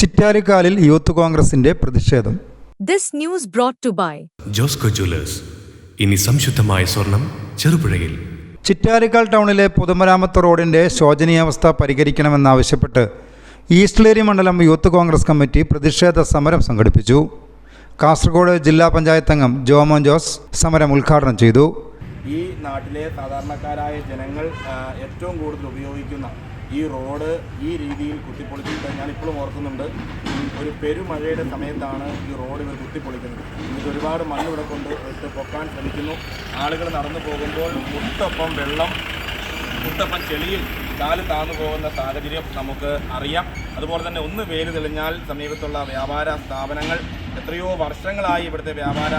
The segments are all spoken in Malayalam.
ചിറ്റാരിക്കാലിൽ യൂത്ത് കോൺഗ്രസിന്റെ പ്രതിഷേധം. This news brought to by Josco jewellers ഇനി സംശുദ്ധമായ സ്വർണം ചെറുപുഴയിൽ. ചിറ്റാരിക്കാൽ ടൗണിലെ പൊതുമരാമത്ത് റോഡിന്റെ ശോചനീയാവസ്ഥ പരിഹരിക്കണമെന്നാവശ്യപ്പെട്ട് ഈസ്റ്റ്ലേരി മണ്ഡലം യൂത്ത് കോൺഗ്രസ് കമ്മിറ്റി പ്രതിഷേധ സമരം സംഘടിപ്പിച്ചു. കാസർഗോഡ് ജില്ലാ പഞ്ചായത്ത് അംഗം ജോമോൻ ജോസ് സമരം ഉദ്ഘാടനം ചെയ്തു. ഈ നാട്ടിലെ സാധാരണക്കാരായ ജനങ്ങൾ ഏറ്റവും കൂടുതൽ ഉപയോഗിക്കുന്ന ഈ റോഡ് ഈ രീതിയിൽ കുത്തിപ്പൊളിച്ചിട്ട് ഞാനിപ്പോഴും ഓർക്കുന്നുണ്ട്. ഒരു പെരുമഴയുടെ സമയത്താണ് ഈ റോഡ് ഇവർ കുത്തിപ്പൊളിക്കുന്നത്. എന്നിട്ട് ഒരുപാട് മണ്ണ് ഇവിടെ കൊണ്ട് ഇട്ട് പൊക്കാൻ ശ്രമിക്കുന്നു. ആളുകൾ നടന്നു പോകുമ്പോൾ മുട്ടൊപ്പം വെള്ളം മുട്ടപ്പം ചെളിയിൽ കാൽ താന്നു പോകുന്ന സാഹചര്യം നമുക്ക് അറിയാം. അതുപോലെ തന്നെ ഒന്ന് വെയിൽ തെളിഞ്ഞാൽ സമീപത്തുള്ള വ്യാപാര സ്ഥാപനങ്ങൾ എത്രയോ വർഷങ്ങളായി ഇവിടുത്തെ വ്യാപാര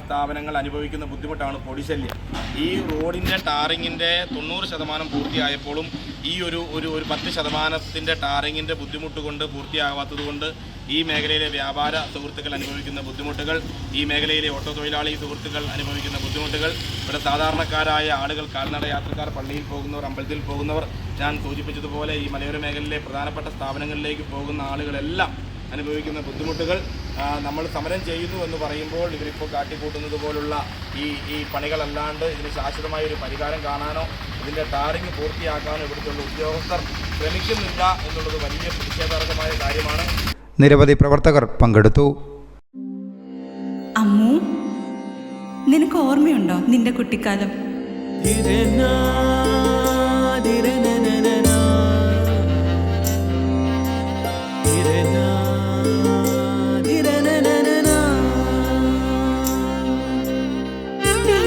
സ്ഥാപനങ്ങൾ അനുഭവിക്കുന്ന ബുദ്ധിമുട്ടാണ് പൊടിശല്യം. ഈ റോഡിന്റെ ടാറിങ്ങിന്റെ തൊണ്ണൂറ് ശതമാനം പൂർത്തിയായപ്പോഴും ഈ ഒരു ഒരു ഒരു പത്ത് ശതമാനത്തിന്റെ ടാറിങ്ങിന്റെ ബുദ്ധിമുട്ട് കൊണ്ട് പൂർത്തിയാകാത്തത് കൊണ്ട് ഈ മേഖലയിലെ വ്യാപാര സുഹൃത്തുക്കൾ അനുഭവിക്കുന്ന ബുദ്ധിമുട്ടുകൾ ഈ മേഖലയിലെ ഓട്ടോ തൊഴിലാളി സുഹൃത്തുക്കൾ അനുഭവിക്കുന്ന ബുദ്ധിമുട്ടുകൾ ഇവിടെ സാധാരണക്കാരായ ആളുകൾ കാൽനട യാത്രക്കാർ പള്ളിയിൽ പോകുന്നവർ അമ്പലത്തിൽ പോകുന്നവർ ഞാൻ സൂചിപ്പിച്ചതുപോലെ ഈ മലയോര മേഖലയിലെ പ്രധാനപ്പെട്ട സ്ഥാപനങ്ങളിലേക്ക് പോകുന്ന ആളുകളെല്ലാം അനുഭവിക്കുന്ന ബുദ്ധിമുട്ടുകൾ നമ്മൾ സമരം ചെയ്യുന്നു എന്ന് പറയുമ്പോൾ ഇവരിപ്പോൾ കാട്ടിക്കൂട്ടുന്നത് പോലുള്ള ഈ ഈ പണികളല്ലാണ്ട് ഇതിന് ശാശ്വതമായ ഒരു പരിഹാരം കാണാനോ ഇതിന്റെ ടാറിങ് പൂർത്തിയാക്കാനോ ഇവിടുത്തെ ഉദ്യോഗസ്ഥർ ശ്രമിക്കുന്നില്ല എന്നുള്ളത് വലിയ പ്രതിഷേധാർഹമായ കാര്യമാണ്. നിരവധി പ്രവർത്തകർ പങ്കെടുത്തു. അമ്മു നിനക്ക് ഓർമ്മയുണ്ടോ നിന്റെ കുട്ടിക്കാലം?